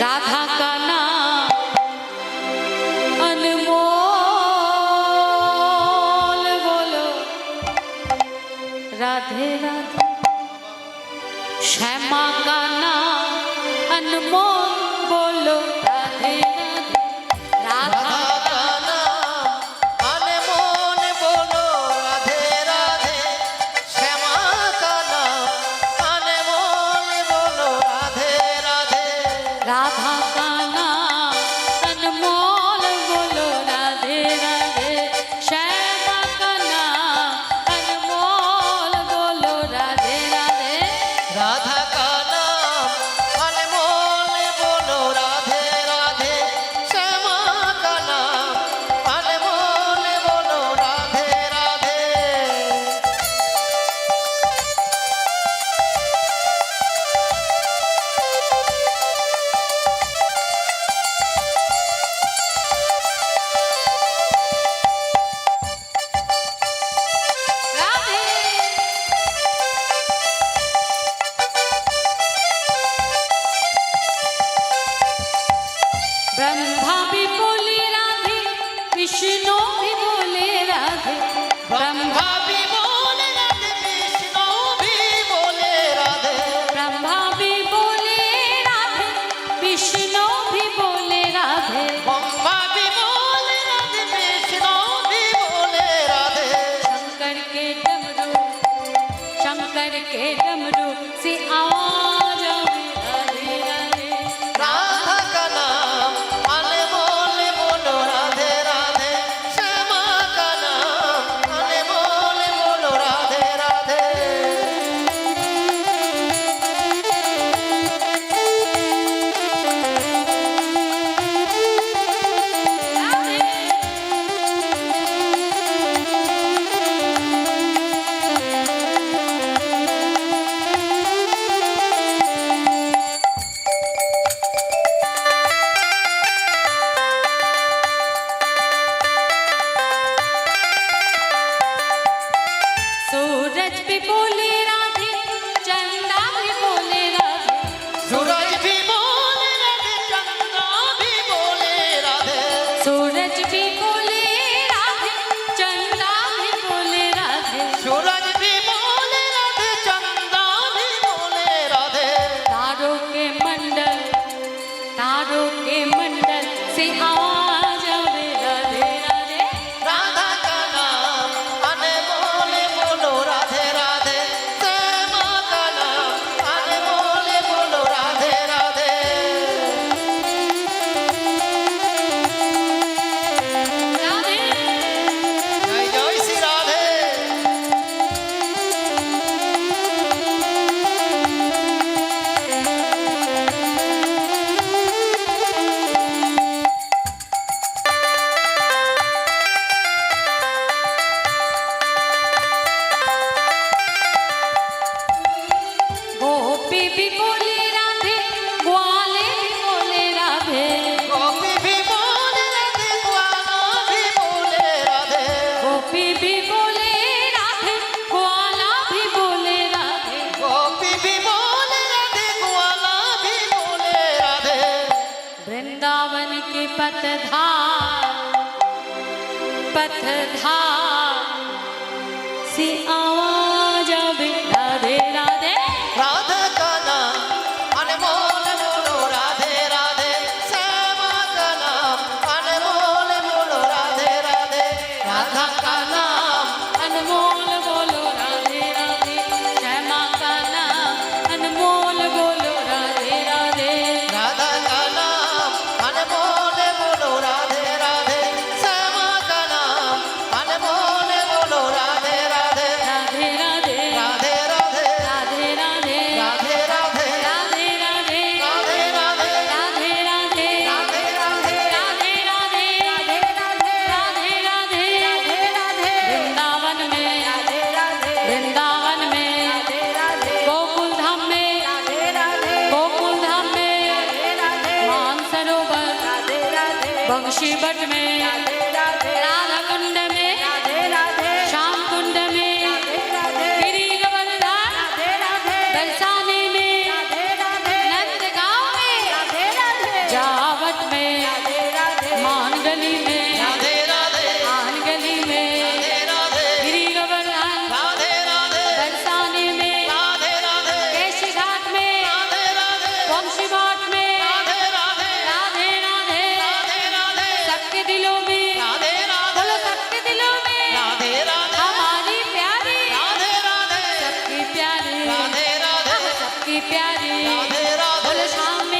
রাধা কানা অনমোল বলো রাধে রাধে শ্যামা কানা অনমোল বিবি বলে রাধে গোয়ালে বলে রাধে। বিবি বলে রাধে গোয়ালে বলে রাধে। বিবি বলে রাধে গোয়ালা ভি বলে রাধে। বিবি বলে রাধে গোয়ালা ভি বলে রাধে। বৃন্দাবন কি পথধার পথধার से आवा ধাক্কা खुशी में রাধে রাধে। স্বামী